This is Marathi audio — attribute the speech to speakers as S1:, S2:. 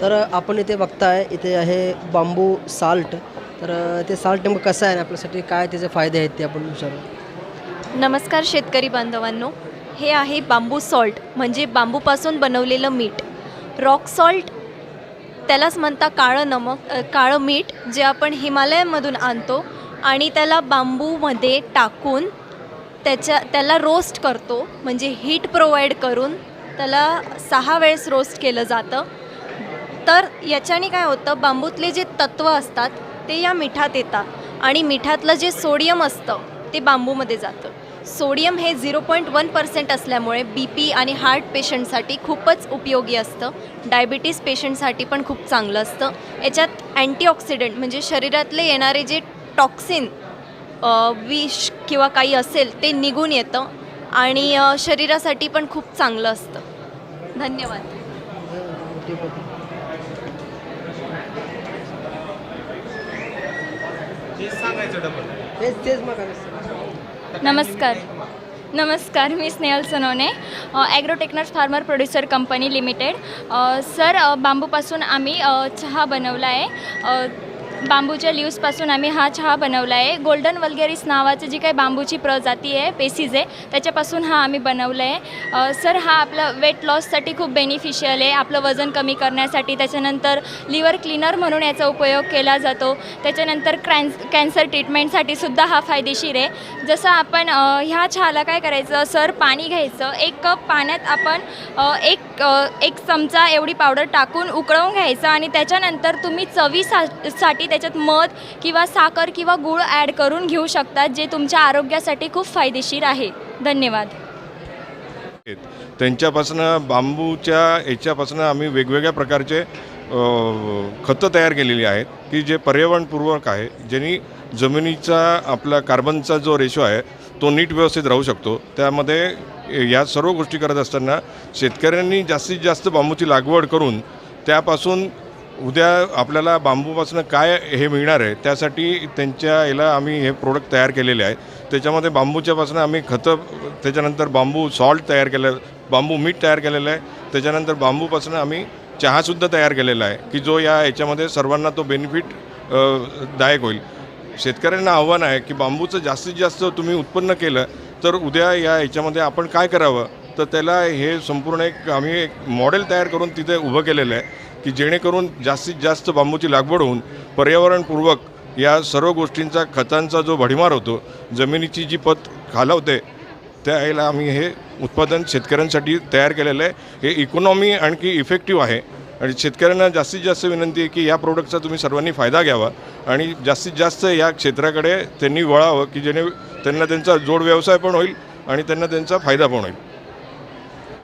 S1: तर आपण इथे बघताय इथे आहे बांबू साल्ट. तर ते साल्ट नेमकं कसं आहे आणि आपल्यासाठी काय त्याचे फायदे आहेत ते आपण विचारू.
S2: नमस्कार शेतकरी बांधवांनो. हे आहे बांबू सॉल्ट म्हणजे बांबूपासून बनवलेलं मीठ. रॉक सॉल्ट त्यालाच म्हणता काळं नमक काळं मीठ जे आपण हिमालयामधून आणतो आणि त्याला बांबूमध्ये टाकून त्याच्या त्याला रोस्ट करतो म्हणजे हीट प्रोव्हाइड करून त्याला सहा वेळेस रोस्ट केलं जातं. तर याच्याने काय होतं बांबूतले जे तत्त्व असतात ते या मिठात येतात. आणि मिठातलं जे सोडियम असतं ते बांबूमध्ये जातं. सोडियम हे झिरो पॉईंट वन पर्सेंट असल्यामुळे बी पी आणि हार्ट पेशंटसाठी खूपच उपयोगी असतं. डायबिटीस पेशंटसाठी पण खूप चांगलं असतं. याच्यात अँटीऑक्सिडंट म्हणजे शरीरातले येणारे जे टॉक्सिन विष किंवा काही असेल ते निघून येतं. आणि शरीरासाठी पण खूप चांगलं असतं. धन्यवाद.
S1: हो, हो, हो, तेच तेच मग
S3: नमस्कार. नमस्कार मी Snehal Sonawane Agrotechners farmer producer company limited sir uh, बांबूपासून आम्ही अ, चहा बनवला आहे. अ, बांबूच्या लिव्सपासून आम्ही हा चहा बनवला आहे. गोल्डन वल्गेरिस नावाचं जी काही बांबूची प्रजाती आहे पेसीज आहे त्याच्यापासून हा आम्ही बनवला आहे. सर हा आपलं वेट लॉससाठी खूप बेनिफिशियल आहे. आपलं वजन कमी करण्यासाठी त्याच्यानंतर लिव्हर क्लीनर म्हणून याचा उपयोग केला जातो. त्याच्यानंतर क्रॅन्स कॅन्सर ट्रीटमेंटसाठी सुद्धा हा फायदेशीर आहे. जसं आपण ह्या चहाला काय करायचं? सर पाणी घ्यायचं. एक कप पाण्यात आपण एक एक चमचा एवढी पावडर टाकून उकळवून घ्यायचं आणि त्याच्यानंतर तुम्ही चवीसा साठी त्याच्यात मध किंवा साखर किंवा गूळ ॲड करून घेऊ शकतात जे तुमच्या आरोग्यासाठी खूप फायदेशीर आहे. धन्यवाद.
S4: त्यांच्यापासून त्यांच्यापासनं बांबूच्या याच्यापासनं आम्ही वेगवेगळ्या प्रकारचे खतं तयार केलेली आहेत की जे पर्यावरणपूर्वक आहे ज्यांनी जमिनीचा आपला कार्बनचा जो रेशो आहे तो नीट व्यवस्थित राहू शकतो. त्यामध्ये या सर्व गोष्टी करत असताना शेतकऱ्यांनी जास्तीत जास्त बांबूची लागवड करून त्यापासून उद्या आपल्याला बांबूपासून काय हे मिळणार आहे त्यासाठी त्यांच्या याला आम्ही हे प्रोडक्ट तयार केलेले आहे. त्याच्यामध्ये बांबूच्यापासून आम्ही खतं त्याच्यानंतर बांबू सॉल्ट तयार केलं बांबू मीठ तयार केलेलं आहे. त्याच्यानंतर बांबूपासून आम्ही चहासुद्धा तयार केलेला आहे की जो या याच्यामध्ये सर्वांना तो बेनिफिट दायक होईल. शेतकऱ्यांना आव्हान आहे की बांबूचं जास्तीत जास्त तुम्ही उत्पन्न केलं तर उद्या या याच्यामध्ये आपण काय करावं? तर त्याला हे संपूर्ण एक आम्ही एक मॉडेल तयार करून तिथे उभं केलेलं आहे. की जेणेकरून जास्तीत जास्त बांबूची लागवड होऊन पर्यावरणपूर्वक या सर्व गोष्टींचा खतांचा जो भडीमार होतो जमिनीची जी पत खालावते त्या आम्ही हे उत्पादन शेतकऱ्यांसाठी तयार केलेलं आहे. हे इकॉनॉमी आणखी इफेक्टिव्ह आहे. आणि शेतकऱ्यांना जास्तीत जास्त विनंती आहे की या प्रोडक्टचा तुम्ही सर्वांनी फायदा घ्यावा. आणि जास्तीत जास्त या क्षेत्राकडे त्यांनी वळावं की जेणे त्यांना त्यांचा जोड व्यवसाय पण होईल आणि त्यांना त्यांचा फायदा पण होईल.